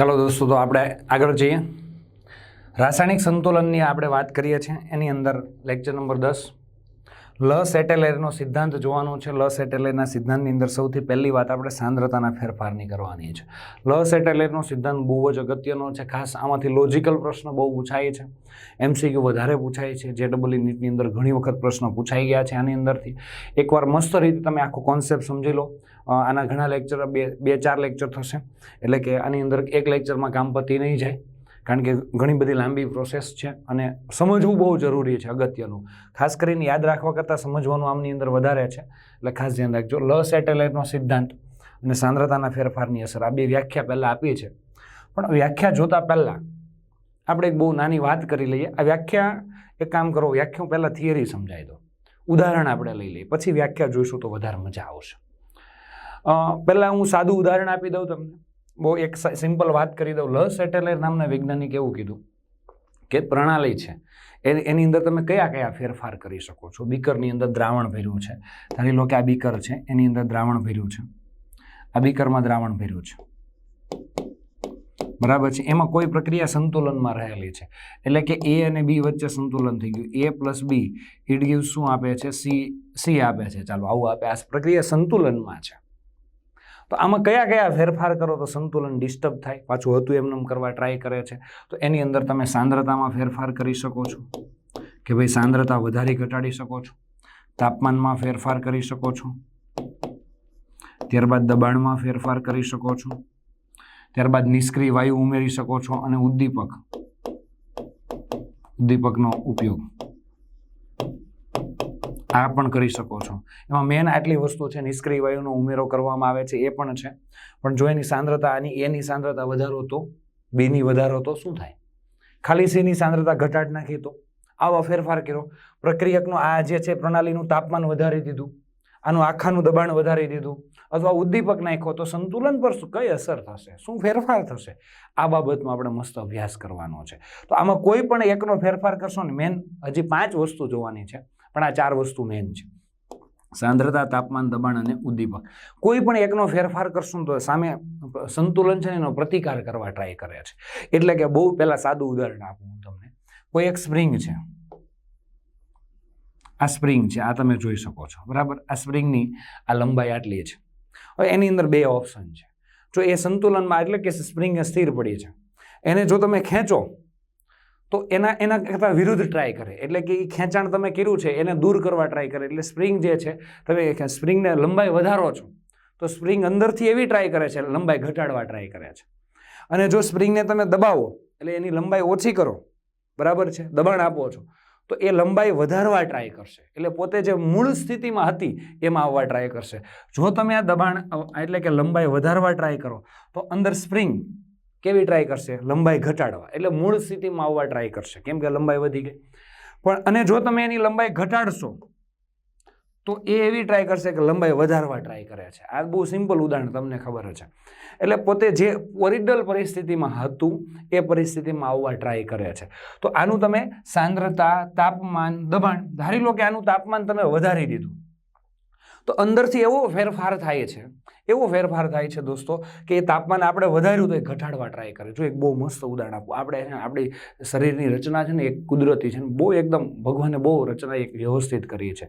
ચાલો દોસ્તો, તો આપણે આગળ જઈએ. રાસાયણિક સંતુલનની આપણે વાત કરીએ છીએ. એની અંદર લેક્ચર નંબર દસ. લ સેટેલાઇટનો સિદ્ધાંત જોવાનો છે. લ સેટેલેરના સિદ્ધાંતની અંદર સૌથી પહેલી વાત આપણે સાંદ્રતાના ફેરફારની કરવાની છે. લ સેટેલાઇટનો સિદ્ધાંત બહુ જ અગત્યનો છે. ખાસ આમાંથી લોજિકલ પ્રશ્ન બહુ પૂછાય છે. એમસીક્યુ વધારે પૂછાય છે. જે ડબલ નીટની અંદર ઘણી વખત પ્રશ્નો પૂછાઈ ગયા છે આની અંદરથી. એકવાર મસ્ત રીતે તમે આખો કોન્સેપ્ટ સમજી લો. આના ઘણા લેક્ચર બે બે, ચાર લેક્ચર થશે. એટલે કે આની અંદર એક લેક્ચરમાં કામ પતી નહીં જાય. કારણ કે ઘણી બધી લાંબી પ્રોસેસ છે અને સમજવું બહુ જરૂરી છે અગત્યનું. ખાસ કરીને યાદ રાખવા કરતાં સમજવાનું આમની અંદર વધારે છે. એટલે ખાસ ધ્યાન રાખજો. લ સેટેલાઇટનો સિદ્ધાંત અને સાંદ્રતાના ફેરફારની અસર. આ બે વ્યાખ્યા પહેલાં આપી છે. પણ વ્યાખ્યા જોતાં પહેલાં આપણે એક બહુ નાની વાત કરી લઈએ. આ વ્યાખ્યા, એક કામ કરો વ્યાખ્યા પહેલાં થિયરી સમજાવી દો. ઉદાહરણ આપણે લઈ લઈએ. પછી વ્યાખ્યા જોઈશું તો વધારે મજા આવશે. પહેલાં હું સાદું ઉદાહરણ આપી દઉં તમને. બહુ એક સિમ્પલ વાત કરી દઉં. લ સેટેલાઇટ નામના વૈજ્ઞાનિક એવું કીધું કે પ્રણાલી છે. એ- એની અંદર તમે કયા કયા ફેરફાર કરી શકો છો? બીકરની અંદર દ્રાવણ ભર્યું છે. ધારી લો કે આ બીકર છે. એની અંદર દ્રાવણ ભર્યું છે. આ બીકરમાં દ્રાવણ ભર્યું છે. બરાબર છે? એમાં કોઈ પ્રક્રિયા સંતુલનમાં રહેલી છે. એટલે કે એ અને બી વચ્ચે સંતુલન થઈ ગયું. A plus B it give શું આપે છે? સી સી આપે છે. ચાલો, આવું આપે. આ પ્રક્રિયા સંતુલનમાં છે. તો આમાં કયા કયા ફેરફાર કરો તો સંતુલન ડિસ્ટર્બ થાય? પાછું હતું એમનેમ કરવા ટ્રાય કરે છે. તો એની અંદર તમે સાંદ્રતામાં ફેરફાર કરી શકો છો. કે ભાઈ સાંદ્રતા વધારી ઘટાડી શકો છો. તાપમાનમાં ફેરફાર કરી શકો છો. ત્યારબાદ દબાણમાં ફેરફાર કરી શકો છો. ત્યારબાદ નિષ્ક્રિય વાયુ ઉમેરી શકો છો અને ઉદ્દીપક. ઉદ્દીપકનો ઉપયોગ. આ પણ કરી શકો છો. એમાં મેન આટલી વસ્તુ છે, નિષ્ક્રિય વાયુનો ઉમેરો કરવામાં આવે છે, એ પણ છે. પણ જો એની સાંદ્રતા આની, એની સાંદ્રતા વધારો તો, બેની વધારો તો શું થાય? ખાલી સીની સાંદ્રતા ઘટાડ નાખી તો? આવો ફેરફાર કર્યો. પ્રક્રિયકનું આ જે છે, પ્રણાલીનું તાપમાન વધારી દીધું. આનું આખાનું દબાણ વધારી દીધું. અથવા ઉદ્દીપક નાખ્યો તો સંતુલન પર શું, કઈ અસર થશે? શું ફેરફાર થશે? આ બાબતમાં આપણે મસ્ત અભ્યાસ કરવાનો છે. તો આમાં કોઈ પણ એકનો ફેરફાર કરશો ને મેન હજી પાંચ વસ્તુ જોવાની છે. પણ આ ચાર વસ્તુ મેન છે. સાંદ્રતા, તાપમાન, દબાણ અને ઉદ્દીપક. કોઈ પણ એકનો ફેરફાર કરશો તો સામે સંતુલન છે એનો પ્રતિકાર કરવા ટ્રાય કરે છે. એટલે કે બહુ પહેલાં સાદું ઉદાહરણ આપું હું તમને. કોઈ એક સ્પ્રિંગ છે. આ સ્પ્રિંગ છે, આ તમે જોઈ શકો છો. બરાબર? આ સ્પ્રિંગની આ લંબાઈ આટલી છે. હવે એની અંદર બે ઓપ્શન છે. જો એ સંતુલનમાં એટલે કે સ્પ્રિંગ સ્થિર પડી છે. એને જો તમે ખેંચો તો એના એના કરતાં વિરુદ્ધ ટ્રાય કરે. એટલે કે એ ખેંચાણ તમે કર્યું છે, એને દૂર કરવા ટ્રાય કરે. એટલે સ્પ્રિંગ જે છે, તમે સ્પ્રિંગને લંબાઈ વધારો છો, તો સ્પ્રિંગ અંદરથી એવી ટ્રાય કરે છે લંબાઈ ઘટાડવા ટ્રાય કરે છે. અને જો સ્પ્રિંગને તમે દબાવો, એટલે એની લંબાઈ ઓછી કરો, બરાબર છે? દબાણ આપો છો, તો એ લંબાઈ વધારવા ટ્રાય કરશે. એટલે પોતે જે મૂળ સ્થિતિમાં હતી, એમાં આવવા ટ્રાય કરશે. જો તમે આ દબાણ એટલે કે લંબાઈ વધારવા ટ્રાય કરો, તો અંદર સ્પ્રિંગ કેવી ટ્રાય કરશે? લંબાઈ ઘટાડવા. એટલે મૂળ સ્થિતિમાં આવવા ટ્રાય કરશે. કેમ કે લંબાઈ વધી ગઈ. પણ અને જો તમે એની લંબાઈ ઘટાડશો, તો એ એવી ટ્રાય કરશે કે લંબાઈ વધારવા ટ્રાય કરે છે. આ બહુ સિમ્પલ ઉદાહરણ તમને ખબર છે. એટલે પોતે જે ઓરિજિનલ પરિસ્થિતિમાં હતું, એ પરિસ્થિતિમાં આવવા ટ્રાય કરે છે. તો આનું તમે સાંદ્રતા, તાપમાન, દબાણ ધારી લો કે આનું તાપમાન તમે વધારી દીધું. તો અંદરથી એવો ફેરફાર થાય છે. એવો ફેરફાર થાય છે દોસ્તો કે એ તાપમાન આપણે વધાર્યું તો એ ઘટાડવા ટ્રાય કરે. જો એક બહુ મસ્ત ઉદાહરણ આપું. આપણે છે આપણી શરીરની રચના છે ને એક કુદરતી છે ને બહુ એકદમ ભગવાને બહુ રચના એક વ્યવસ્થિત કરી છે.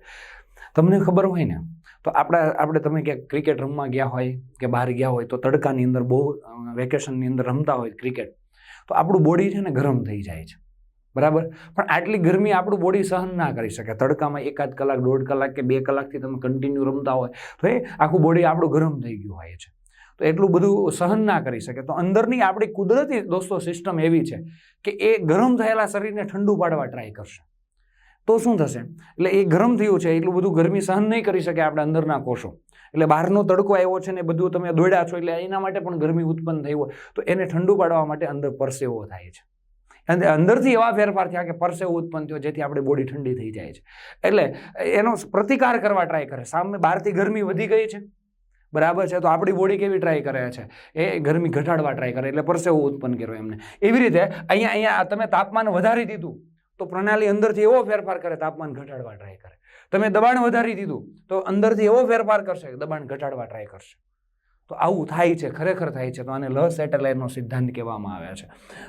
તમને ખબર હોય ને, તો આપણા, આપણે તમે ક્યાંક ક્રિકેટ રમવા ગયા હોય કે બહાર ગયા હોય તો તડકાની અંદર બહુ વેકેશનની અંદર રમતા હોય ક્રિકેટ તો આપણું બોડી છે ને ગરમ થઈ જાય છે. બરાબર? પણ આટલી ગરમી આપણું બોડી સહન ના કરી શકે. તડકામાં એકાદ કલાક, દોઢ કલાક કે બે કલાકથી તમે કન્ટિન્યુ રમતા હોય, તો એ આખું બોડી આપણું ગરમ થઈ ગયું હોય છે. તો એટલું બધું સહન ના કરી શકે. તો અંદરની આપણી કુદરતી દોસ્તો સિસ્ટમ એવી છે કે એ ગરમ થયેલા શરીરને ઠંડુ પાડવા ટ્રાય કરશે. તો શું થશે? એટલે એ ગરમ થયું છે, એટલું બધું ગરમી સહન નહીં કરી શકે આપણે અંદરના કોષો. એટલે બહારનો તડકો આવ્યો છે ને બધું તમે દોડ્યા છો, એટલે એના માટે પણ ગરમી ઉત્પન્ન થઈ હોય. તો એને ઠંડુ પાડવા માટે અંદર પરસેવો થાય છે. અને અંદરથી એવા ફેરફાર થયા કે પરસેવો ઉત્પન્ન થયો, જેથી આપણી બોડી ઠંડી થઈ જાય છે. એટલે એનો પ્રતિકાર કરવા ટ્રાય કરે. સામે બહારથી ગરમી વધી ગઈ છે. બરાબર છે? તો આપણી બોડી કેવી ટ્રાય કરે છે? એ ગરમી ઘટાડવા ટ્રાય કરે. એટલે પરસેવો ઉત્પન્ન કર્યો એમને. એવી રીતે અહીંયા અહીંયા તમે તાપમાન વધારી દીધું, તો પ્રણાલી અંદરથી એવો ફેરફાર કરે, તાપમાન ઘટાડવા ટ્રાય કરે. તમે દબાણ વધારી દીધું, તો અંદરથી એવો ફેરફાર કરશે દબાણ ઘટાડવા ટ્રાય કરશે. તો આવું થાય છે, ખરેખર થાય છે. તો આને લ સેટેલાઇટનો સિદ્ધાંત કહેવામાં આવે છે.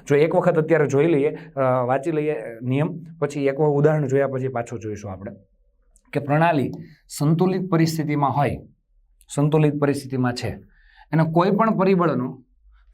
જો એક વખત અત્યારે જોઈ લઈએ વાંચી લઈએ નિયમ, પછી એક વખત ઉદાહરણ જોયા પછી પાછું જોઈશું આપણે. કે પ્રણાલી સંતુલિત પરિસ્થિતિમાં હોય, સંતુલિત પરિસ્થિતિમાં છે. એને કોઈ પણ પરિબળનો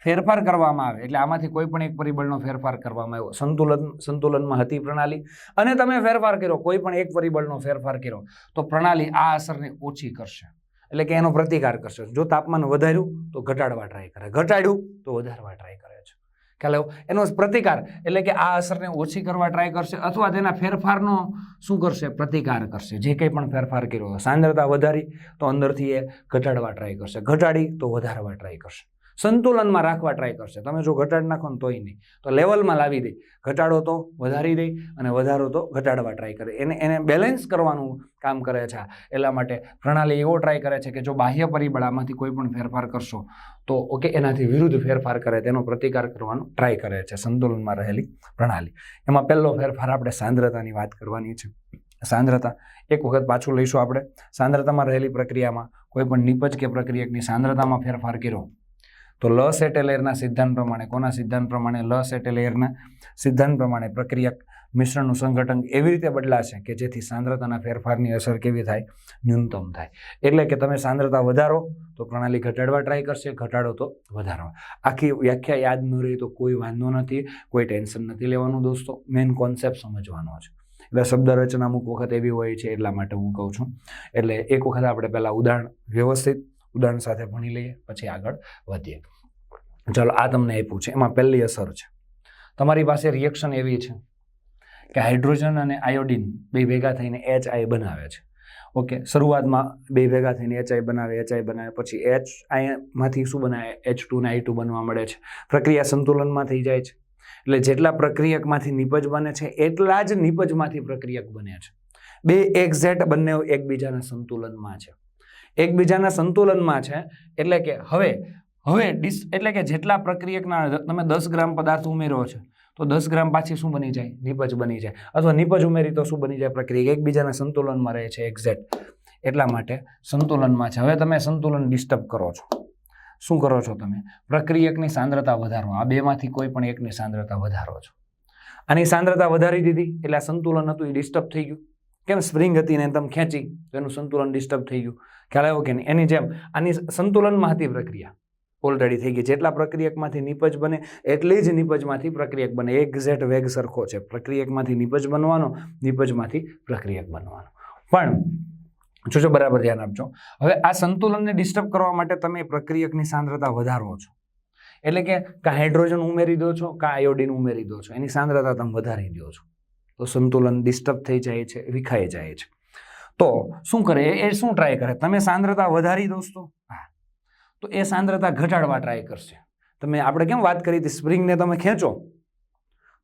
ફેરફાર કરવામાં આવે, એટલે આમાંથી કોઈ પણ એક પરિબળનો ફેરફાર કરવામાં આવ્યો. સંતુલન, સંતુલનમાં હતી પ્રણાલી, અને તમે ફેરફાર કર્યો, કોઈ પણ એક પરિબળનો ફેરફાર કર્યો, તો પ્રણાલી આ અસરને ઓછી કરશે. એટલે કે એનો પ્રતિકાર કરશે. જો તાપમાન વધાર્યું, તો ઘટાડવા ટ્રાય કરે. ઘટાડ્યું, તો વધારવા ટ્રાય કરે છે. ખ્યાલ આવ્યો? એનો પ્રતિકાર એટલે કે આ અસરને ઓછી કરવા ટ્રાય કરશે અથવા તેના ફેરફારનો શું કરશે? પ્રતિકાર કરશે. જે કંઈ પણ ફેરફાર કર્યો, સાંદ્રતા વધારી, તો અંદરથી એ ઘટાડવા ટ્રાય કરશે. ઘટાડી, તો વધારવા ટ્રાય કરશે. સંતુલનમાં રાખવા ટ્રાય કરશે. તમે જો ઘટાડી નાખો ને તોય નહીં. તો લેવલમાં લાવી દે. ઘટાડો તો વધારી દે અને વધારો તો ઘટાડવા ટ્રાય કરે. એને એને બેલેન્સ કરવાનું કામ કરે છે. એટલા માટે પ્રણાલી એવો ટ્રાય કરે છે કે જો બાહ્ય પરિબળ આમાંથી કોઈ પણ ફેરફાર કરશો, તો ઓકે એનાથી વિરુદ્ધ ફેરફાર કરે. તેનો પ્રતિકાર કરવાનો ટ્રાય કરે છે. સંતુલનમાં રહેલી પ્રણાલી. એમાં પહેલો ફેરફાર આપણે સાંદ્રતાની વાત કરવાની છે. સાંદ્રતા, એક વખત પાછું લઈશું આપણે. સાંદ્રતામાં રહેલી પ્રક્રિયામાં કોઈ પણ નિપજ કે પ્રક્રિયકની સાંદ્રતામાં ફેરફાર કર્યો. તો લ સેટેલેરના સિદ્ધાંત પ્રમાણે, કોના સિદ્ધાંત પ્રમાણે, લ સેટેલેરના સિદ્ધાંત પ્રમાણે પ્રક્રિયક મિશ્રણનું સંગઠન એવી રીતે બદલાશે કે જેથી સાંદ્રતાના ફેરફારની અસર કેવી થાય? ન્યૂનતમ થાય. એટલે કે તમે સાંદ્રતા વધારો, તો પ્રણાલી ઘટાડવા ટ્રાય કરશે, ઘટાડો તો વધારવા આખી વ્યાખ્યા યાદ ન રહી તો કોઈ વાંધો નથી, કોઈ ટેન્શન નથી લેવાનું દોસ્તો. મેઇન કોન્સેપ્ટ સમજવાનો છે. એટલે શબ્દ રચના અમુક વખત એવી હોય છે, એટલા માટે હું કહું છું. એટલે એક વખત આપણે પહેલાં ઉદાહરણ વ્યવસ્થિત ઉદાહરણ સાથે ભણી લઈએ, પછી આગળ વધીએ. ચાલો, આ તમને આપ્યું છે. એમાં પહેલી અસર છે. તમારી પાસે રિએક્શન એવી છે કે હાઇડ્રોજન અને આયોડિન બે ભેગા થઈને એચ આઈ બનાવે છે. ઓકે, શરૂઆતમાં બે ભેગા થઈને એચ આઈ બનાવે એચ આઈ બનાવે, પછી એચ આઈમાંથી શું બનાવે? એચ ટુ ને આઈ ટુ બનવા મળે છે. પ્રક્રિયા સંતુલનમાં થઈ જાય છે. એટલે જેટલા પ્રક્રિયકમાંથી નિપજ બને છે, એટલા જ નિપજમાંથી પ્રક્રિયક બને છે. બે એક્ઝેટ બંને એકબીજાના સંતુલનમાં છે. એકબીજાના સંતુલનમાં છે. એટલે કે હવે હવે ડિસ, એટલે કે જેટલા પ્રક્રિયકના તમે દસ ગ્રામ પદાર્થ ઉમેરો છો, તો દસ ગ્રામ પાછી શું બની જાય? નિપજ બની જાય. અથવા નિપજ ઉમેરી તો શું બની જાય? પ્રક્રિયા એકબીજાના સંતુલનમાં રહે છે એક્ઝેક્ટ એટલા માટે સંતુલનમાં છે. હવે તમે સંતુલન ડિસ્ટર્બ કરો છો. શું કરો છો તમે? પ્રક્રિયકની સાંદ્રતા વધારો આ બેમાંથી કોઈ પણ એકની સાંદ્રતા વધારો છો. આની સાંદ્રતા વધારી દીધી, એટલે આ સંતુલન હતું, એ ડિસ્ટર્બ થઈ ગયું. કેમ સ્પ્રિંગ હતી ને તમે ખેંચી તો એનું સંતુલન ડિસ્ટર્બ થઈ ગયું. ખ્યાલ આવ્યો કે નહીં? એની જેમ આની સંતુલનમાં હતી પ્રક્રિયા. ઓલરેડી થઈ ગઈ. જેટલા પ્રક્રિયકમાંથી નિપજ બને, એટલી જ નિપજમાંથી પ્રક્રિયક બને. એક્ઝેટ વેગ સરખો છે. પ્રક્રિયકમાંથી નિપજ બનવાનો, નિપજમાંથી પ્રક્રિયક બનવાનો. પણ જોજો બરાબર ધ્યાન આપજો. હવે આ સંતુલનને ડિસ્ટર્બ કરવા માટે તમે પ્રક્રિયકની સાંદ્રતા વધારો છો. એટલે કે કાં હાઇડ્રોજન ઉમેરી દો છો, કાં આયોડિન ઉમેરી દો છો. એની સાંદ્રતા તમે વધારી દો છો. તો સંતુલન ડિસ્ટર્બ થઈ જાય છે, વિખાઈ જાય છે. તો શું કરે? એ- શું ટ્રાય કરે? તમે સાંદ્રતા વધારી દોસ્તો. હા. તો એ સાંદ્રતા ઘટાડવા ટ્રાય કરશે. તમે આપણે કેમ વાત કરી હતી? સ્પ્રિંગને તમે ખેંચો.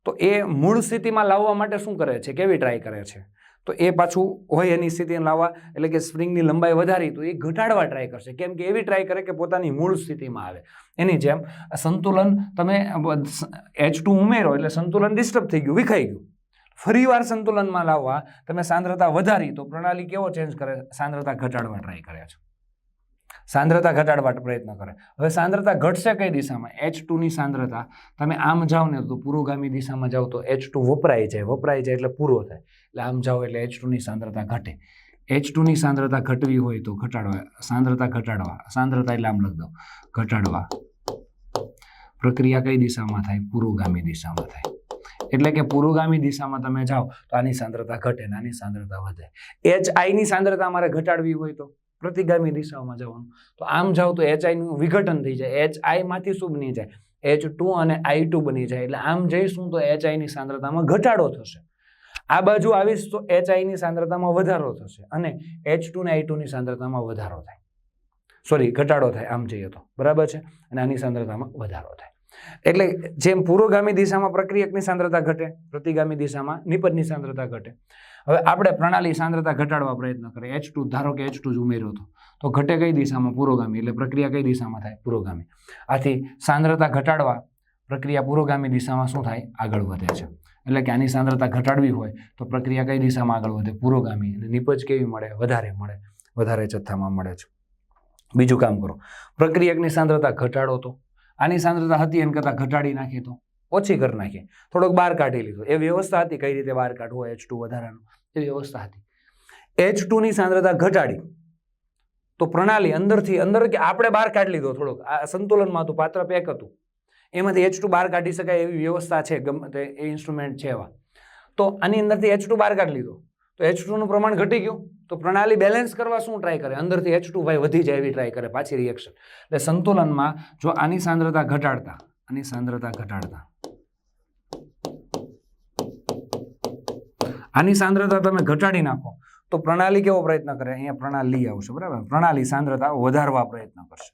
તો એ મૂળ સ્થિતિમાં લાવવા માટે શું કરે છે? કેવી ટ્રાય કરે છે? તો એ પાછું હોય એની સ્થિતિને લાવવા, એટલે કે સ્પ્રિંગની લંબાઈ વધારી, તો એ ઘટાડવા ટ્રાય કરશે. કેમ કે એવી ટ્રાય કરે કે પોતાની મૂળ સ્થિતિમાં આવે. એની જેમ સંતુલન તમે એચ ટુ ઉમેરો, એટલે સંતુલન ડિસ્ટર્બ થઈ ગયું, વિખાઈ ગયું. ફરીવાર સંતુલનમાં લાવવા તમે સાંદ્રતા વધારી તો પ્રણાલી કેવો ચેન્જ કરે? સાંદ્રતા ઘટાડવા ટ્રાય કરે છે. સાંદ્રતા ઘટાડવા પ્રયત્ન કરે. હવે સાંદ્રતા ઘટશે કઈ દિશામાં? એચ ટુની સાંદ્રતા. તમે આમ જાઓ ને તો પુરોગામી દિશામાં જાઓ તો એચ ટુ વપરાઈ જાય. વપરાઈ જાય એટલે પૂરો થાય. એટલે આમ જાઓ એટલે એચ ટુની સાંદ્રતા ઘટે. એચ ટુની સાંદ્રતા ઘટવી હોય તો ઘટાડવા. સાંદ્રતા ઘટાડવા. સાંદ્રતા એટલે આમ લખ દો ઘટાડવા. પ્રક્રિયા કઈ દિશામાં થાય? પુરોગામી દિશામાં થાય. એટલે કે પુરોગામી દિશામાં તમે જાઓ તો આની સાંદ્રતા ઘટે આની સાંદ્રતા વધે. એચ આઈની સાંદ્રતા મારે ઘટાડવી હોય તો પ્રતિગામી દિશામાં જવાનું. તો આમ જાઓ તો એચ આઈનું વિઘટન થઈ જાય. એચ આઈમાંથી શું બની જાય. એચ ટુ અને આઈ ટુ બની જાય. એટલે આમ જઈશું તો એચ આઈની સાંદ્રતામાં ઘટાડો થશે. આ બાજુ આવીશ તો એચ આઈની સાંદ્રતામાં વધારો થશે અને એચ ટુ ને આઈ ટુની સાંદ્રતામાં વધારો થાય. સોરી ઘટાડો થાય. આમ જઈએ તો. બરાબર છે? અને આની સાંદ્રતામાં વધારો થાય. એટલે જેમ પુરોગામી દિશામાં પ્રક્રિયકની સાંદ્રતા ઘટે, પ્રતિગામી દિશામાં નિપજની સાંદ્રતા ઘટે. હવે આપણે પ્રણાલી સાંદ્રતા ઘટાડવા પ્રયત્ન કરીએ. એચ ટુ ધારો કે એચ ટુ જ ઉમેર્યો હતો તો ઘટે કઈ દિશામાં? પુરોગામી. એટલે પ્રક્રિયા કઈ દિશામાં થાય? પુરોગામી. આથી સાંદ્રતા ઘટાડવા પ્રક્રિયા પુરોગામી દિશામાં શું થાય? આગળ વધે છે. એટલે કે આની સાંદ્રતા ઘટાડવી હોય તો પ્રક્રિયા કઈ દિશામાં આગળ વધે? પુરોગામી. અને નિપજ કેવી મળે? વધારે મળે. વધારે જથ્થામાં મળે છે. બીજું કામ કરો. પ્રક્રિયકની સાંદ્રતા ઘટાડો તો. આની સાંદ્રતા હતી એમ કરતાં ઘટાડી નાખી તો ઓછી કરી નાખીએ થોડોક બહાર કાઢી લીધો. એ વ્યવસ્થા હતી કઈ રીતે બહાર કાઢવો એચ ટુ વધારાનું? એ વ્યવસ્થા હતી. એચ ટુની સાંદ્રતા ઘટાડી. તો પ્રણાલી અંદરથી, અંદર કે આપણે બહાર કાઢી લીધો થોડોક. આ સંતુલનમાં હતું, પાત્ર પેક હતું. એમાંથી એચ ટુ બહાર કાઢી શકાય એવી વ્યવસ્થા છે, ગમે તે એ ઇન્સ્ટ્રુમેન્ટ છે એવા. તો આની અંદરથી એચ ટુ બહાર કાઢી લીધો. તો એચ ટુનું પ્રમાણ ઘટી ગયું. તો પ્રણાલી બેલેન્સ કરવા શું ટ્રાય કરે? અંદરથી એચ ટુ ભાઈ વધી જાય એવી ટ્રાય કરે પાછી રિએક્શન એટલે સંતુલનમાં જો આની સાંદ્રતા ઘટાડતા, આની સાંદ્રતા ઘટાડતા. આની સાંદ્રતા તમે ઘટાડી નાખો, તો પ્રણાલી કેવો પ્રયત્ન કરે? અહીંયા પ્રણાલી આવશે, બરાબર? પ્રણાલી સાંદ્રતા વધારવા પ્રયત્ન કરશે.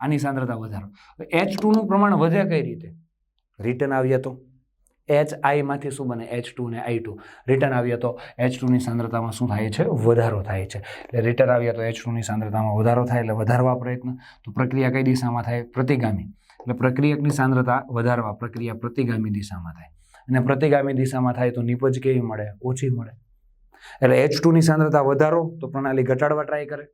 આની સાંદ્રતા વધારો. એચ ટુનું પ્રમાણ વધે કઈ રીતે? રિટર્ન આવીએ તો? એચ આઈમાંથી શું બને? એચ ટુ ને આઈ ટુ રિટર્ન આવીએ તો એચ ટુની સાંદ્રતામાં શું થાય છે? વધારો થાય છે. એટલે રિટર્ન આવીએ તો એચ ટુની સાંદ્રતામાં વધારો થાય એટલે વધારવા પ્રયત્ન. તો પ્રક્રિયા કઈ દિશામાં થાય? પ્રતિગામી. એટલે પ્રક્રિયકની સાંદ્રતા વધારવા, પ્રક્રિયા પ્રતિગામી દિશામાં થાય. અને પ્રતિગામી દિશામાં થાય તો નિપજ કેવી મળે? ઓછી મળે. એટલે એચ ટુની સાંદ્રતા વધારો તો પ્રણાલી ઘટાડવા ટ્રાય કરે.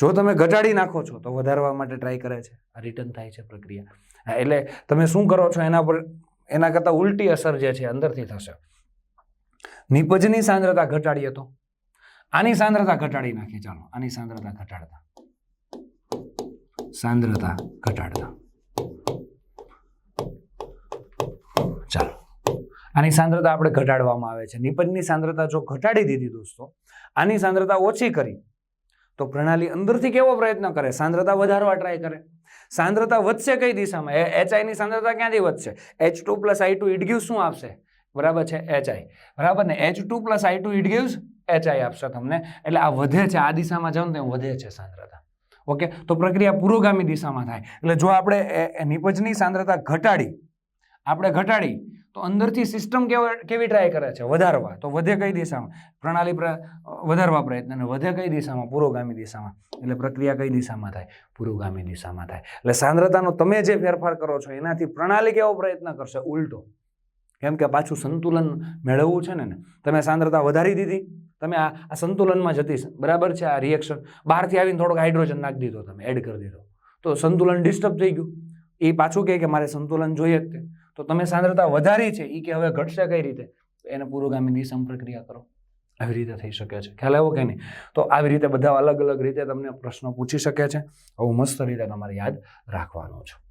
જો તમે ઘટાડી નાખો છો તો વધારવા માટે ટ્રાય કરે છે. આ રિટર્ન થાય છે પ્રક્રિયા. એટલે તમે શું કરો છો એના પર એના કરતાં ઉલટી અસર જે છે અંદરથી થશે. નિપજની સાંદ્રતા ઘટાડીએ તો? આની સાંદ્રતા ઘટાડી નાખીએ, ચાલો. આની સાંદ્રતા ઘટાડતા. સાંદ્રતા ઘટાડતા. ચાલો. આની સાંદ્રતા આપણે ઘટાડવામાં આવે છે. નિપજની સાંદ્રતા જો ઘટાડી દીધી દોસ્તો, આની સાંદ્રતા ઓછી કરી તો પ્રણાલી અંદરથી કેવો પ્રયત્ન કરે? સાંદ્રતા વધારવા ટ્રાય કરે. સાંદ્રતા વધશે કઈ દિશામાં? એચઆઈની સાંદ્રતા ક્યાંથી વધશે? H two plus I two it શું આપશે? બરાબર છે એચઆઈ બરાબર ને? H two plus I two it H HI આપશે તમને. એટલે આ વધે છે, આ દિશામાં જાઓ ને તો વધે છે સાંદ્રતા. ઓકે? તો પ્રક્રિયા પુરોગામી દિશામાં થાય. એટલે જો આપણે નિપજની સાંદ્રતા ઘટાડી, આપણે ઘટાડી તો અંદરથી સિસ્ટમ કેવો ટ્રાય કરે છે? વધારવા. તો વધે કઈ દિશામાં? પ્રણાલી પ્ર વધારવા પ્રયત્ન અને વધે કઈ દિશામાં? પુરોગામી દિશામાં. એટલે પ્રક્રિયા કઈ દિશામાં થાય? પુરોગામી દિશામાં થાય. એટલે સાંદ્રતાનો તમે જે ફેરફાર કરો છો, એનાથી પ્રણાલી કેવો પ્રયત્ન કરશે? ઉલટો. કેમ કે પાછું સંતુલન મેળવવું છે ને ને. તમે સાંદ્રતા વધારી દીધી. તમે આ આ સંતુલનમાં જતી બરાબર છે? આ રિએક્શન બહારથી આવીને થોડોક હાઇડ્રોજન નાખી દીધો તમે. એડ કરી દીધો. તો સંતુલન ડિસ્ટર્બ થઈ ગયું. એ પાછું કહે કે મારે સંતુલન જોઈએ જ તે. તો તમે સાંદ્રતા વધારી છે એ કે હવે ઘટશે કઈ રીતે? એને પુરોગામી દિશામાં પ્રક્રિયા કરો. આવી રીતે થઈ શકે છે. ખ્યાલ આવ્યો કે નહીં? તો આવી રીતે બધા અલગ અલગ રીતે તમને પ્રશ્નો પૂછી શકે છે. આવું મસ્ત રીતે તમારે યાદ રાખવાનું છે.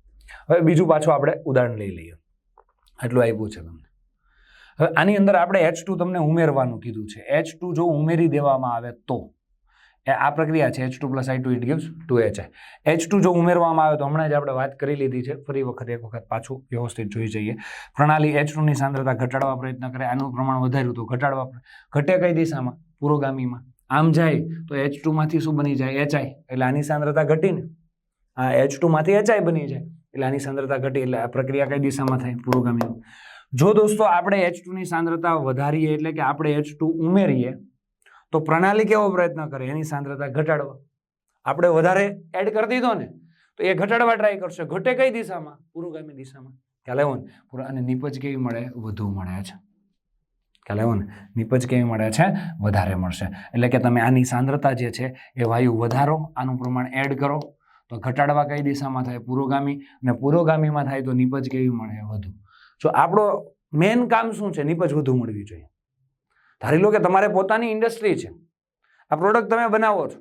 હવે બીજું પાછું આપણે ઉદાહરણ લઈ લઈએ. એટલું આપ્યું છે તમને. હવે આની અંદર આપણે એચ ટુ તમને ઉમેરવાનું કીધું છે. એચ ટુ જો ઉમેરી દેવામાં આવે તો? આ પ્રક્રિયા છે H two plus I two it gives two H I H two જો ઉમેરવામાં આવે તો હમણાં જ આપણે વાત કરી લીધી છે. ફરી વખત એક વખત પાછું વ્યવસ્થિત જોઈ જઈએ. પ્રણાલી એચ ટુની સાંદ્રતા ઘટાડવા પ્રયત્ન કરે. આનું પ્રમાણ વધાર્યું તો ઘટાડવા ઘટે કઈ દિશામાં? પુરોગામીમાં. આમ જાય તો એચ ટુમાંથી શું બની જાય? એચઆઈ એટલે આની સાંદ્રતા ઘટીને આ એચ ટુમાંથી એચઆઈ બની જાય. એટલે આની સાંદ્રતા ઘટી. એટલે આ પ્રક્રિયા કઈ દિશામાં થાય? પુરોગામીમાં. જો દોસ્તો આપણે એચ ટુની સાંદ્રતા વધારીએ એટલે કે આપણે એચ ટુ ઉમેરીએ તો પ્રણાલી કેવો પ્રયત્ન કરે? એની સાંદ્રતા ઘટાડવા. આપણે વધારે એડ કરી દીધો ને, તો એ ઘટાડવા ટ્રાય કરશે. ઘટે કઈ દિશામાં? પુરોગામી દિશામાં. ખ્યાલ આવ્યો ને? પૂરો અને નિપજ કેવી મળે? વધુ મળે છે. ખ્યાલ આવ્યો ને? નિપજ કેવી મળે છે? વધારે મળશે. એટલે કે તમે આની સાંદ્રતા જે છે, એ વાયુ વધારો, આનું પ્રમાણ એડ કરો. તો ઘટાડવા કઈ દિશામાં થાય? પુરોગામી. અને પુરોગામીમાં થાય તો નીપજ કેવી મળે? વધુ. જો આપણો મેઇન કામ શું છે? નીપજ વધુ મળવી જોઈએ. ધારી લો કે તમારે પોતાની ઇન્ડસ્ટ્રી છે. આ પ્રોડક્ટ તમે બનાવો છો.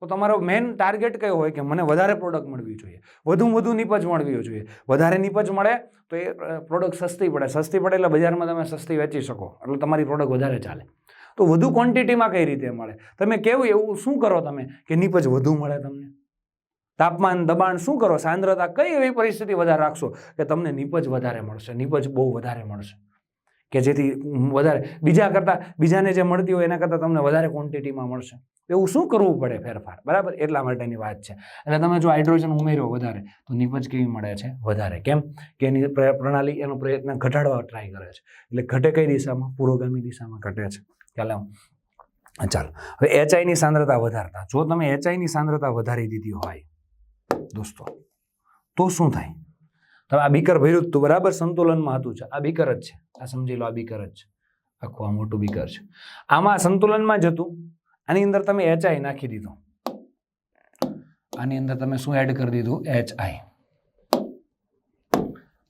તો તમારો મેઇન ટાર્ગેટ કયો હોય કે મને વધારે પ્રોડક્ટ મળવી જોઈએ? વધુમાં વધુ નિપજ મળવી જોઈએ. વધારે નીપજ મળે તો એ પ્રોડક્ટ સસ્તી પડે. સસ્તી પડે એટલે બજારમાં તમે સસ્તી વેચી શકો. એટલે તમારી પ્રોડક્ટ વધારે ચાલે. તો વધુ ક્વોન્ટિટીમાં કઈ રીતે મળે? તમે કેવું એવું શું કરો તમે કે નીપજ વધુ મળે તમને? તાપમાન, દબાણ શું કરો? સાંદ્રતા કઈ એવી પરિસ્થિતિ વધારે રાખશો કે તમને નીપજ વધારે મળશે? નીપજ બહુ વધારે મળશે. કે જેથી વધારે, બીજા કરતાં, બીજાને જે મળતી હોય એના કરતાં તમને વધારે ક્વોન્ટિટીમાં મળશે. એવું શું કરવું પડે ફેરફાર? બરાબર? એટલા માટેની વાત છે. એટલે તમે જો હાઇડ્રોજન ઉમેર્યો વધારે, તો નિપજ કેવી મળે છે? વધારે. કેમ? કે એની પ્રણાલી, એનો પ્રયત્ન ઘટાડવા ટ્રાય કરે છે. એટલે ઘટે કઈ દિશામાં? પુરોગામી દિશામાં ઘટે છે. ખ્યાલ ચાલો. હવે એચઆઈની સાંદ્રતા વધારતા. જો તમે એચઆઈની સાંદ્રતા વધારી દીધી હોય, દોસ્તો, તો શું થાય? તમે આ બીકર ભર્યું તું. બરાબર? સંતુલનમાં હતું છે. આ બીકર જ છે. આ સમજી લો, આ બીકર જ છે. આખું આ મોટું બીકર છે. આમાં સંતુલનમાં જ હતું. આની અંદર તમે એચઆઈ નાખી દીધું. આની અંદર તમે શું એડ કરી દીધું? એચ આઈ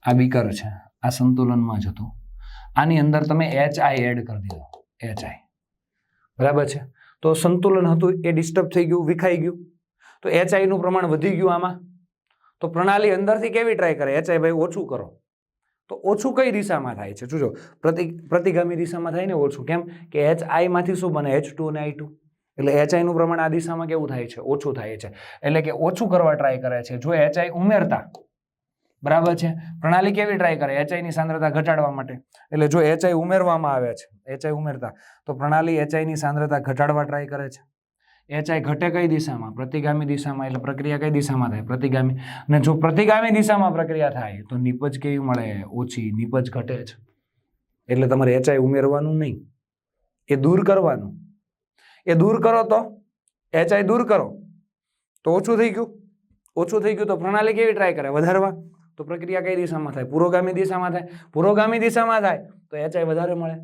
આ બીકર છે. આ સંતુલનમાં જ હતું. આની અંદર તમે એચ આઈ એડ કરી દીધો. એચ આઈ બરાબર છે? તો સંતુલન હતું, એ ડિસ્ટર્બ થઈ ગયું, વિખાઈ ગયું. તો એચનું પ્રમાણ વધી ગયું આમાં. તો પ્રણાલી અંદરથી કેવી ટ્રાય કરે? એચઆઈ ભાઈ, ઓછું કરો. તો ઓછું કઈ દિશામાં થાય છે? જોજો, પ્રતિ, પ્રતિગામી દિશામાં થાય ને ઓછું. કેમ કે એચ આઈમાંથી શું બને? એચ ટુ અને આઈ ટુ એટલે એચઆઈનું પ્રમાણ આ દિશામાં કેવું થાય છે? ઓછું થાય છે. એટલે કે ઓછું કરવા ટ્રાય કરે છે. જો એચઆઈ ઉમેરતા, બરાબર છે? પ્રણાલી કેવી ટ્રાય કરે? એચઆઈની સાંદ્રતા ઘટાડવા માટે. એટલે જો એચઆઈ ઉમેરવામાં આવે છે એચઆઈ ઉમેરતા, તો પ્રણાલી એચઆઈની સાંદ્રતા ઘટાડવા ટ્રાય કરે છે. એચ ઘટે કઈ દિશામાં? પ્રતિગામી દિશામાં એટલે પ્રક્રિયા કઈ દિશામાં થાય? પ્રતિગામી. અને જો પ્રતિગામી દિશામાં પ્રક્રિયા થાય, તો નીપજ કેવી મળે? ઓછી નીપજ ઘટે છે એટલે તમારે એચઆઈ ઉમેરવાનું નહીં. એ દૂર કરવાનું. એ દૂર કરો તો? એચઆઈ દૂર કરો. તો ઓછું થઈ ગયું. ઓછું થઈ ગયું તો પ્રણાલી કેવી ટ્રાય કરે? વધારવા. તો પ્રક્રિયા કઈ દિશામાં થાય? પુરોગામી દિશામાં થાય. પુરોગામી દિશામાં થાય, તો એચઆઈ વધારે મળે.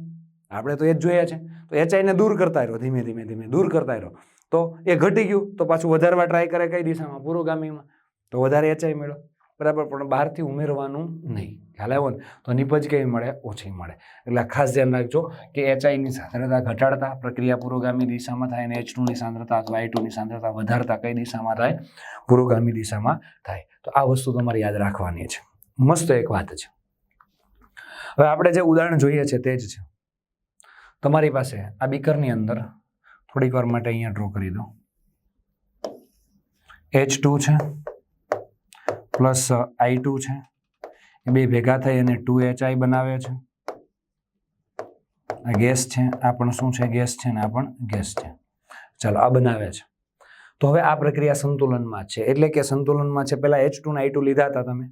આપણે તો એ જ જોઈએ છે. તો એચઆઈને દૂર કરતા રહ્યો, ધીમે ધીમે ધીમે. દૂર કરતા રહ્યો. તો એ ઘટી ગયું. તો પાછું વધારવા ટ્રાય કરે કઈ દિશામાં? પુરોગામીમાં. તો વધારે એચઆઈ મેળો બરાબર, પણ બહારથી ઉમેરવાનું નહીં. ખ્યાલ આવ્યો ને? તો નિપજ કેવી મળે? ઓછી મળે. એટલે ખાસ ધ્યાન રાખજો કે એચઆઈની સાંદ્રતા ઘટાડતા, પ્રક્રિયા પુરોગામી દિશામાં થાય અને એચ ટુની સાંદ્રતા અથવા આઈ ટુની સાંદ્રતા વધારતા કઈ દિશામાં થાય? પુરોગામી દિશામાં થાય. તો આ વસ્તુ તમારે યાદ રાખવાની છે. મસ્ત એક વાત છે. હવે આપણે જે ઉદાહરણ જોઈએ છે તે જ છે. તમારી પાસે આ બીકરની અંદર થોડીક વાર માટે અહીંયા ડ્રો કરી દો એચ ટુ છે પ્લસ આઈ ટુ છે. એ બે ભેગા થઈ અને ટુ એચ આઈ બનાવે છે. આ ગેસ છે, આ પણ શું છે, ગેસ છે ને આ પણ ગેસ છે. ચાલો, આ બનાવે છે. તો હવે આ પ્રક્રિયા સંતુલનમાં છે. એટલે કે સંતુલનમાં છે, પહેલાં એચ ટુ ને આઈ ટુ લીધા હતા તમે.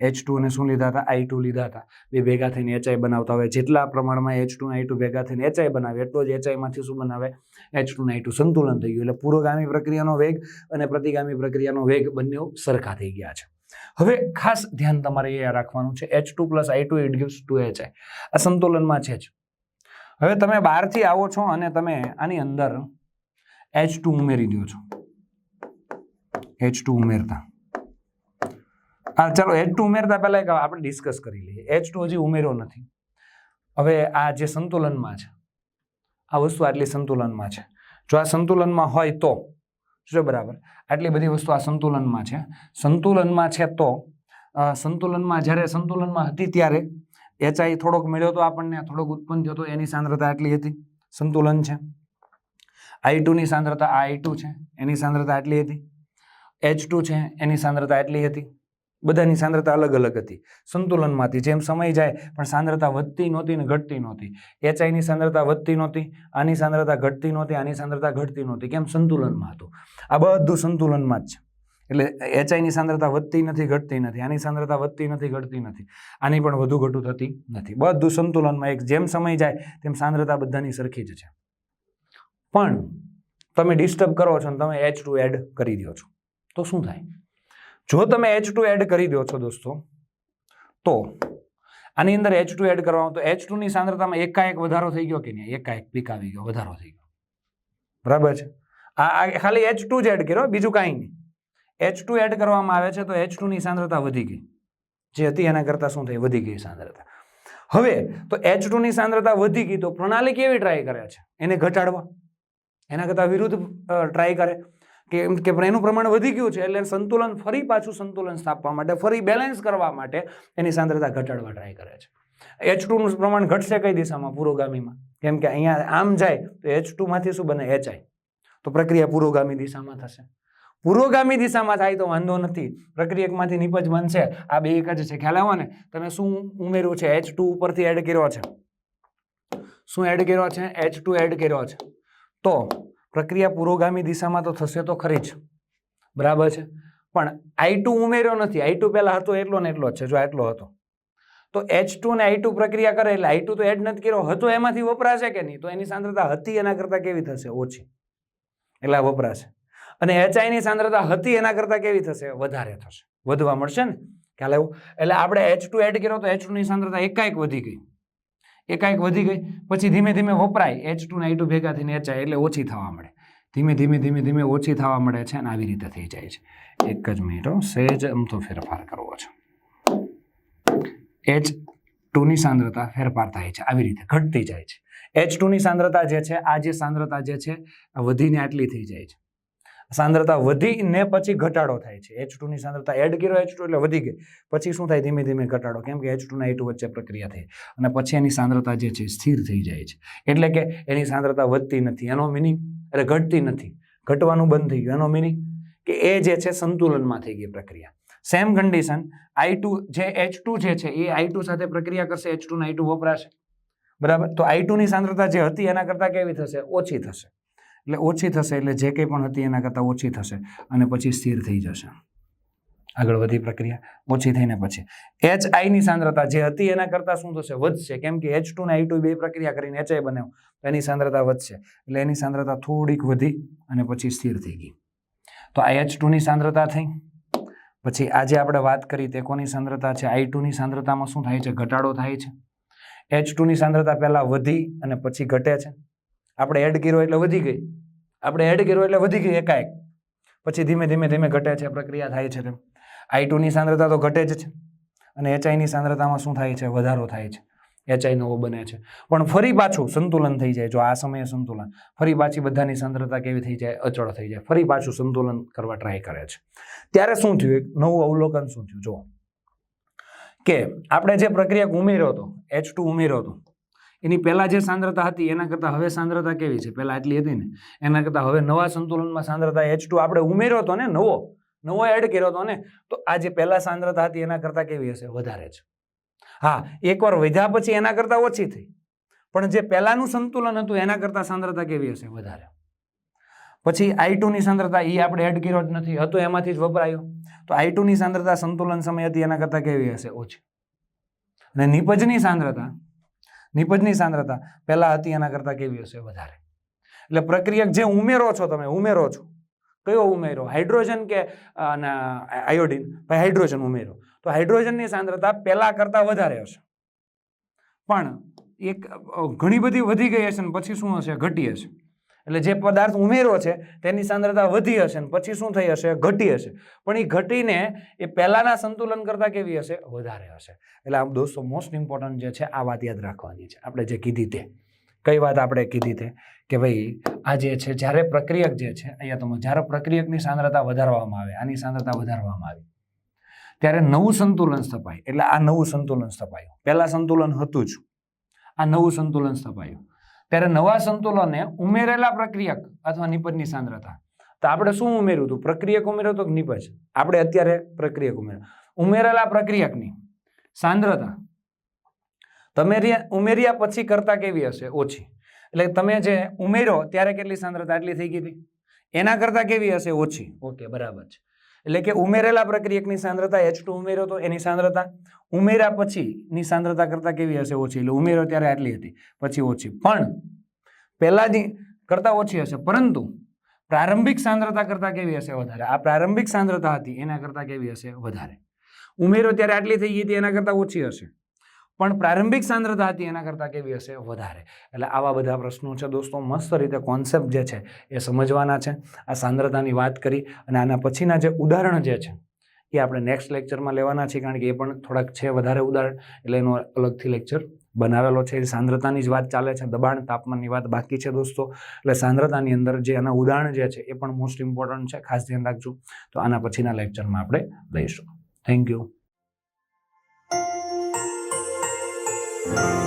એચ ટુ અને શું લીધા હતા? આઈ ટુ લીધા હતા. બે ભેગા થઈને એચઆઈ બનાવતા હોય. જેટલા પ્રમાણમાં એચ ટુ આઈ ટુ ભેગા થઈને એચઆઈ બનાવે, એટલો જ એચઆઈમાંથી શું બનાવે? એચ ટુ આઈ ટુ સંતુલન થઈ ગયું. એટલે પૂર્વગામી પ્રક્રિયાનો વેગ અને પ્રતિગામી પ્રક્રિયાનો વેગ બંને સરખા થઈ ગયા છે. હવે ખાસ ધ્યાન તમારે એ રાખવાનું છે. H two plus I two it gives two HI આ સંતુલનમાં છે જ. હવે તમે બહારથી આવો છો અને તમે આની અંદર એચ ટુ ઉમેરી દો છો. એચ ટુ ઉમેરતા. ચાલો એચ ટુ ઉમેરતા પહેલા એક આપણે ડિસ્કસ કરી લઈએ. એચ ટુ હજી ઉમેર્યો નથી. હવે આ જે સંતુલનમાં છે, આ વસ્તુ આટલી સંતુલનમાં છે. જો આ સંતુલનમાં હોય તો, જો બરાબર, આટલી બધી વસ્તુ આ સંતુલનમાં છે. સંતુલનમાં છે તો સંતુલનમાં જ્યારે સંતુલનમાં હતી ત્યારે એચઆઈ થોડોક મળ્યો તો આપણને થોડોક ઉત્પન્ન થયો તો એની સાંદ્રતા આટલી હતી. સંતુલન છે. આઈ ટુની સાંદ્રતા, આ આઈ છે, એની સાંદ્રતા આટલી હતી. એચ છે, એની સાંદ્રતા એટલી હતી. બધાની સાંદ્રતા અલગ અલગ હતી. સંતુલનમાંથી જેમ સમય જાય, પણ સાંદ્રતા વધતી નહોતી ને ઘટતી નહોતી. એચઆઈની સાંદ્રતા વધતી નહોતી, આની સાંદ્રતા ઘટતી નહોતી, આની સાંદ્રતા ઘટતી નહોતી. કેમ? સંતુલનમાં હતું. આ બધું સંતુલનમાં જ છે. એટલે એચઆઈની સાંદ્રતા વધતી નથી, ઘટતી નથી. આની સાંદ્રતા વધતી નથી, ઘટતી નથી. આની પણ વધુ ઘટું થતી નથી. બધું સંતુલનમાં એક જેમ સમય જાય, તેમ સાંદ્રતા બધાની સરખી જ છે. પણ તમે ડિસ્ટર્બ કરો છો ને તમે એચ ટુ એડ કરી દો છો. તો શું થાય? જો તમે એચ ટુ એડ કરી દો છો દોસ્તો, તો આની અંદર એચ ટુ એડ કરવા તો એચની સાંદ્રતામાં એકાએક વધારો થઈ ગયો કે નહીં? એકાએક પીક આવી ગયો, વધારો થઈ ગયો. બરાબર છે? આ ખાલી એચ ટુ જ એડ કર્યો, બીજું કાંઈ નહીં. એચ ટુ એડ કરવામાં આવે છે તો એચની સાંદ્રતા વધી ગઈ. જે હતી એના કરતાં શું થઈ? વધી ગઈ સાંદ્રતા. હવે તો એચની સાંદ્રતા વધી ગઈ તો પ્રણાલી કેવી ટ્રાય કરે છે? એને ઘટાડવા. એના કરતાં વિરુદ્ધ ટ્રાય કરે. કે એમ એનું પ્રમાણ વધી ગયું છે એટલે સંતુલન ફરી પાછું સંતુલન સ્થાપવા માટે, ફરી બેલેન્સ કરવા માટે એની સાંદ્રતા ઘટાડવા ટ્રાય કરે છે. એચ ટુનું પ્રમાણ ઘટશે કઈ દિશામાં? પુરોગામીમાં. કેમ કે અહીંયા આમ જાય તો એચ ટુમાંથી શું બને? એચઆઈ તો પ્રક્રિયા પુરોગામી દિશામાં થશે. પુરોગામી દિશામાં થાય તો વાંધો નથી. પ્રક્રિયકમાંથી નિપજ બનશે. આ બે એક જ છે. ખ્યાલ આવો ને? તમે શું ઉમેર્યું છે? એચ ટુ ઉપરથી એડ કર્યો છે. શું એડ કર્યો છે? એચ ટુ એડ કર્યો છે. તો પ્રક્રિયા પુરોગામી દિશામાં તો થશે તો ખરી જ. બરાબર છે? પણ આઈ ટુ ઉમેર્યો નથી. આઈ ટુ પહેલાં હતો એટલો ને એટલો જ છે, જો આટલો હતો. તો એચ ટુ ને આઈ ટુ પ્રક્રિયા કરે એટલે આઈ ટુ તો એડ નથી કર્યો. હતો એમાંથી વપરાશે કે નહીં? તો એની સાંદ્રતા હતી એના કરતાં કેવી થશે? ઓછી. એટલે વપરાશે. અને એચઆઈની સાંદ્રતા હતી એના કરતાં કેવી થશે? વધારે થશે. વધવા મળશે ને? ખ્યાલ આવ્યો? એટલે આપણે એચ ટુ એડ કર્યો તો એચની સાંદ્રતા એકાએક વધી ગઈ. એકાએક વધી ગઈ. પછી ધીમે ધીમે વપરાય. એચ ટુ ને આઈ ટુ ભેગા થઈને એચઆઈ એટલે ઓછી થવા મળે. ધીમે ધીમે ધીમે ધીમે ઓછી થવા મળે છે અને આવી રીતે થઈ જાય છે. એક જ મિનિટ સહેજ અમથો ફેરફાર કરવો છે. એચ ટુની સાંદ્રતા ફેરફાર થાય છે. આવી રીતે ઘટતી જાય છે. એચ ટુની સાંદ્રતા જે છે, આ જે સાંદ્રતા જે છે વધીને આટલી થઈ જાય છે. સાંદ્રતા વધીને પછી ઘટાડો થાય છે. એચ ટુની સાંદ્રતા એડ કર્યો એચ ટુ એટલે વધી ગઈ. પછી શું થાય? ધીમે ધીમે ઘટાડો. કેમ કે એચ ટુના એ ટુ વચ્ચે પ્રક્રિયા થઈ. અને પછી એની સાંદ્રતા જે છે સ્થિર થઈ જાય છે. એટલે કે એની સાંદ્રતા વધતી નથી. એનો મિનિંગ એટલે ઘટતી નથી. ઘટવાનું બંધ થઈ ગયું. એનો મિનિંગ કે એ જે છે સંતુલનમાં થઈ ગઈ પ્રક્રિયા. સેમ કન્ડિશન આઈ ટુ જે એચ ટુ જે છે એ આઈ ટુ સાથે પ્રક્રિયા કરશે. એચ ટુ આઈ ટુ વપરાશે. બરાબર? તો આઈ ટુની સાંદ્રતા જે હતી એના કરતાં કેવી થશે? ઓછી થશે. એટલે ઓછી થશે, એટલે જે કંઈ પણ હતી એના કરતાં ઓછી થશે અને પછી સ્થિર થઈ જશે. આગળ વધી પ્રક્રિયા, ઓછી થઈને પછી. એચ આઈની સાંદ્રતા જે હતી એના કરતાં શું થશે? વધશે. કેમ કે એચ ટુ ને આઈ ટુ બે પ્રક્રિયા કરીને એચ આઈ બનાવ એની સાંદ્રતા વધશે. એટલે એની સાંદ્રતા થોડીક વધી અને પછી સ્થિર થઈ ગઈ. તો આ એચ ટુની સાંદ્રતા થઈ. પછી આજે આપણે વાત કરી તે કોની સાંદ્રતા છે? આઈ ટુની સાંદ્રતામાં શું થાય છે? ઘટાડો થાય છે. એચ ટુની સાંદ્રતા પહેલાં વધી અને પછી ઘટે છે. આપણે એડ કર્યો એટલે વધી ગઈ. આપણે એડ કર્યો એટલે વધી ગઈ એકાએક. પછી ધીમે ધીમે ધીમે ઘટે છે, પ્રક્રિયા થાય છે તેમ. આઈ ટુની સાંદ્રતા તો ઘટે જ છે. અને એચઆઈની સાંદ્રતામાં શું થાય છે? વધારો થાય છે. એચઆઈ નવો બને છે. પણ ફરી પાછું સંતુલન થઈ જાય જો આ સમયે સંતુલન. ફરી પાછી બધાની સાંદ્રતા કેવી થઈ જાય? અચળ થઈ જાય. ફરી પાછું સંતુલન કરવા ટ્રાય કરે છે. ત્યારે શું થયું? એક નવું અવલોકન શું થયું? જો કે આપણે જે પ્રક્રિયા ઉમેર્યો હતો એચ ટુ ઉમેર્યો હતો એની પહેલાં જે સાંદ્રતા હતી, એના કરતાં હવે સાંદ્રતા કેવી છે? પહેલાં આટલી હતી ને. એના કરતાં હવે નવા સંતુલનમાં સાંદ્રતા એચ ટુ આપણે ઉમેર્યો હતો ને, નવો. નવો એડ કર્યો હતો ને, તો આ જે પહેલાં સાંદ્રતા હતી, એના કરતાં કેવી હશે? વધારે છે. હા, એકવાર વધ્યા પછી એના કરતાં ઓછી થઈ. પણ જે પહેલાંનું સંતુલન હતું, એના કરતાં સાંદ્રતા કેવી હશે? વધારે. પછી આઈ ટુની સાંદ્રતા એ આપણે એડ કર્યો જ નથી. હતો એમાંથી જ વપરાયો. તો આઈ ટુની સાંદ્રતા સંતુલન સમય હતી, એના કરતાં કેવી હશે? ઓછી. અને નિપજની સાંદ્રતા નિપજની સાંદ્રતા. પહેલાં હતી એના કરતાં કેવી હશે? વધારે. એટલે પ્રક્રિયક જે ઉમેરો છો તમે, ઉમેરો છો. કયો ઉમેરો? હાઇડ્રોજન કે આયોડિન? ભાઈ, હાઇડ્રોજન ઉમેરો. તો હાઇડ્રોજનની સાંદ્રતા પહેલાં કરતાં વધારે હશે. પણ એક ઘણી બધી વધી ગઈ હશે ને પછી શું હશે? ઘટી હશે. એટલે જે પદાર્થ ઉમેરો છે, તેની સાંદ્રતા વધી હશે ને પછી શું થઈ હશે? ઘટી હશે. પણ એ ઘટીને એ પહેલાંના સંતુલન કરતાં કેવી હશે? વધારે હશે. એટલે આમ દોસ્તો મોસ્ટ ઇમ્પોર્ટન્ટ જે છે, આ વાત યાદ રાખવાની છે. આપણે જે કીધી તે. કઈ વાત આપણે કીધી તે? કે ભાઈ, આ જે છે, જ્યારે પ્રક્રિયક જે છે, અહીંયા તમે જ્યારે પ્રક્રિયકની સાંદ્રતા વધારવામાં આવે, આની સાંદ્રતા વધારવામાં આવી. ત્યારે નવું સંતુલન સ્થપાય. એટલે આ નવું સંતુલન સ્થપાયું. પહેલાં સંતુલન હતું જ. આ નવું સંતુલન સ્થપાયું. ત્યારે નવા સંતુલને ઉમેરેલા પ્રક્રિયક અથવા નિપજની સાંદ્રતા. તો આપણે શું ઉમેર્યું હતું? પ્રક્રિયક ઉમેર્યો તો નિપજ. આપણે અત્યારે પ્રક્રિયક ઉમેર્યો ઉમેરેલા પ્રક્રિયકની સાંદ્રતા. તમે ઉમેર્યા પછી કરતા કેવી હશે? ઓછી. એટલે તમે જે ઉમેરો, ત્યારે કેટલી સાંદ્રતા? આટલી થઈ ગઈ હતી. એના કરતા કેવી હશે? ઓછી. ઓકે, બરાબર છે. એટલે કે ઉમેરેલા પ્રક્રિયકની સાંદ્રતા એચ ટુ ઉમેર્યો તો એની સાંદ્રતા. ઉમેર્યા પછીની સાંદ્રતા કરતાં કેવી હશે? ઓછી. એટલે ઉમેર્યો ત્યારે આટલી હતી, પછી ઓછી. પણ પહેલાંની કરતાં ઓછી હશે. પરંતુ પ્રારંભિક સાંદ્રતા કરતાં કેવી હશે? વધારે. આ પ્રારંભિક સાંદ્રતા હતી, એના કરતાં કેવી હશે? વધારે. ઉમેરો ત્યારે આટલી થઈ ગઈ હતી, એના કરતાં ઓછી હશે. પણ પ્રારંભિક સાંદ્રતા હતી એના કરતાં કેવી હશે? વધારે. એટલે આવા બધા પ્રશ્નો છે દોસ્તો, મસ્ત રીતે કોન્સેપ્ટ જે છે એ સમજવાના છે. આ સાંદ્રતાની વાત કરી અને આના પછીના જે ઉદાહરણ જે છે એ આપણે નેક્સ્ટ લેક્ચરમાં લેવાના છીએ કારણ કે એ પણ થોડાક છે વધારે ઉદાહરણ. એટલે એનો અલગથી લેક્ચર બનાવેલો છે. એ સાંદ્રતાની જ વાત ચાલે છે. દબાણ, તાપમાનની વાત બાકી છે દોસ્તો. એટલે સાંદ્રતાની અંદર જે એના ઉદાહરણ જે છે એ પણ મોસ્ટ ઇમ્પોર્ટન્ટ છે. ખાસ ધ્યાન રાખજો. તો આના પછીના લેક્ચરમાં આપણે લઈશું. Thank you Bye.